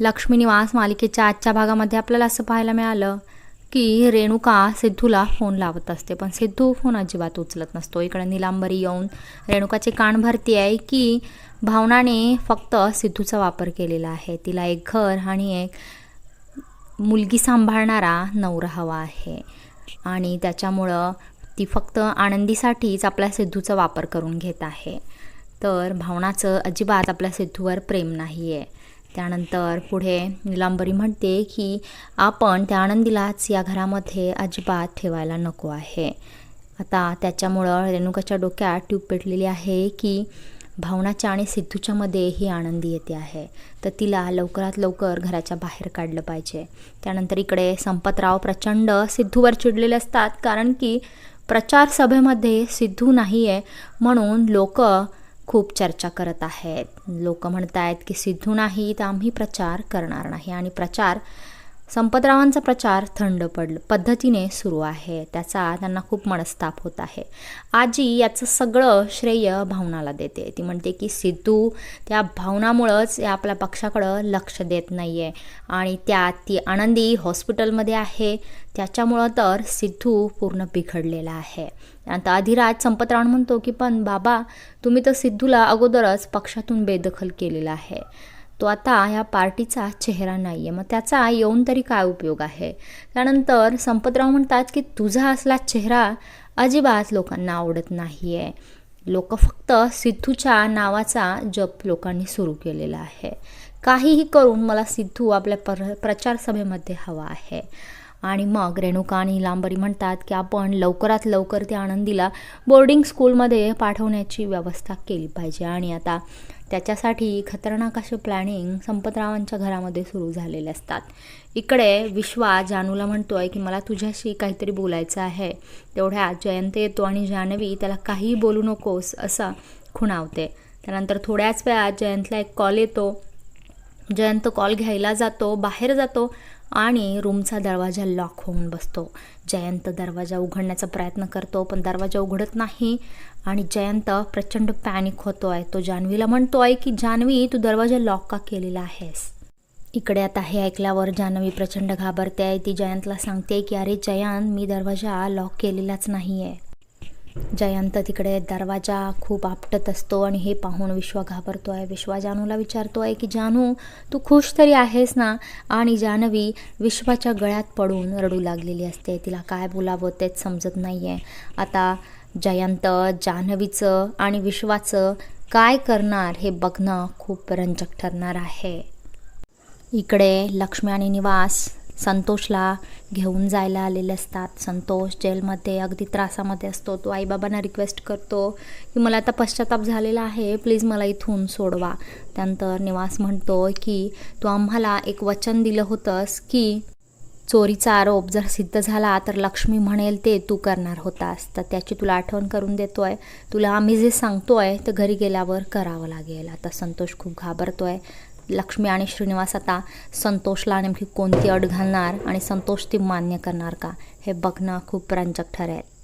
लक्ष्मी निवास मालिकेच्या आजच्या भागामध्ये आपल्याला असं पाहायला मिळालं की रेणुका सिद्धूला फोन लावत असते. पण सिद्धू फोन अजिबात उचलत नसतो. इकडे निलांबरी येऊन रेणुकाचे कान भरती आहे की भावनाने फक्त सिद्धूचा वापर केलेला आहे. तिला एक घर आणि एक मुलगी सांभाळणारा नवरा हवा आहे. आणि त्याच्यामुळं ती फक्त आनंदीसाठीच आपल्या सिद्धूचा वापर करून घेत आहे. तर भावनाचं अजिबात आपल्या सिद्धूवर प्रेम नाही आहे त्यानंतर पुढे निलांबरी म्हणते की आपण त्या आनंदीलाच या घरामध्ये अजिबात ठेवायला नको आहे. आता त्याच्यामुळं रेणुकाच्या डोक्यात ट्यूब पेटलेली आहे की भावनाच्या आणि सिद्धूच्या मध्ये ही आनंदी येते आहे. तर तिला लवकरात लवकर घराच्या बाहेर काढलं पाहिजे. त्यानंतर इकडे संपतराव प्रचंड सिद्धूवर चिडलेले असतात कारण की प्रचार सभेमध्ये सिद्धू नाही आहे म्हणून लोक खूप चर्चा करत आहेत. लोक म्हणत आहेत की सिद्धू नाही तर आम्ही प्रचार करणार नाही. आणि प्रचार संपतरावांचा प्रचार थंड पडलं पद्धतीने सुरू आहे. त्याचा त्यांना खूप मनस्ताप होत आहे. आजी याचं सगळं श्रेय भावनाला देते. ती म्हणते की सिद्धू त्या भावनामुळंच या आपल्या पक्षाकडं लक्ष देत नाही आहे आणि त्यात ती आनंदी हॉस्पिटलमध्ये आहे. त्याच्यामुळं तर सिद्धू पूर्ण बिघडलेला आहे. आता अधिराज संपतराव म्हणतो की पण बाबा तुम्ही तर सिद्धूला अगोदरच पक्षातून बेदखल केलेला आहे. तो आता ह्या पार्टीचा चेहरा नाही आहे मग त्याचा येऊन तरी काय उपयोग आहे? त्यानंतर संपतराव म्हणतात की तुझा असला चेहरा अजिबात लोकांना आवडत नाही आहे लोक फक्त सिद्धूच्या नावाचा जप लोकांनी सुरू केलेला आहे. काहीही करून मला सिद्धू आपल्या प्र प्रचार सभेमध्ये हवा आहे. आणि मग रेणुका आणि लांबरी म्हणतात की आपण लवकरात लवकर त्या आनंदीला बोर्डिंग स्कूलमध्ये पाठवण्याची व्यवस्था केली पाहिजे. आणि आता त्याच्यासाठी खतरनाक असे प्लॅनिंग संपतरावांच्या घरामध्ये सुरू झालेले असतात. इकडे विश्वा जानूला म्हणतो आहे की मला तुझ्याशी काहीतरी बोलायचं आहे. तेवढ्या जयंत येतो आणि जानवी त्याला काहीही बोलू नकोस असं खुणावते. त्यानंतर थोड्याच वेळात जयंतला एक कॉल येतो. जयंत कॉल घ्यायला जातो बाहेर जातो. आणि रूमचा दरवाजा लॉक होऊन बसतो. जयंत दरवाजा उघडण्याचा प्रयत्न करतो पण दरवाजा उघडत नाही आणि जयंत प्रचंड पॅनिक होतो आहे तो जान्हवीला म्हणतो आहे की जान्हवी तू दरवाजा लॉक का केलेला आहेस? इकडे आता हे ऐकल्यावर जान्हवी प्रचंड घाबरते. आहे ती जयंतला सांगते की अरे जयंत मी दरवाजा लॉक केलेलाच नाही आहे जयंत तिकडे दरवाजा खूप आपटत असतो आणि हे पाहून विश्वा घाबरतो आहे विश्वा जानूला विचारतो आहे की जानू तू खुश तरी आहेस ना? आणि जानवी विश्वाच्या गळ्यात पडून रडू लागलेली असते. तिला काय बोलावं तेच समजत नाही आहे आता जयंत जान्हवीचं आणि विश्वाचं काय करणार हे बघणं खूप रंजक ठरणार आहे. इकडे लक्ष्मी आणि निवास. संतोषला घेऊन जायला आलेले असतात. संतोष जेलमध्ये अगदी त्रासामध्ये असतो. तो आईबाबांना रिक्वेस्ट करतो की मला आता पश्चाताप झालेला आहे. प्लीज मला इथून सोडवा. त्यानंतर निवास म्हणतो की तू आम्हाला एक वचन दिलं होतंस की चोरीचा आरोप जर सिद्ध झाला तर लक्ष्मी म्हणेल ते तू करणार होतास. तर त्याची तुला आठवण करून देतो आहे तुला आम्ही जे सांगतो आहे ते घरी गेल्यावर करावं लागेल. आता संतोष खूप घाबरतो आहे लक्ष्मी आणि श्रीनिवास आता संतोषला नेमकी कोणती अट घालणार आणि संतोष ती मान्य करणार का? हे बघणं खूप रंजक ठरेल.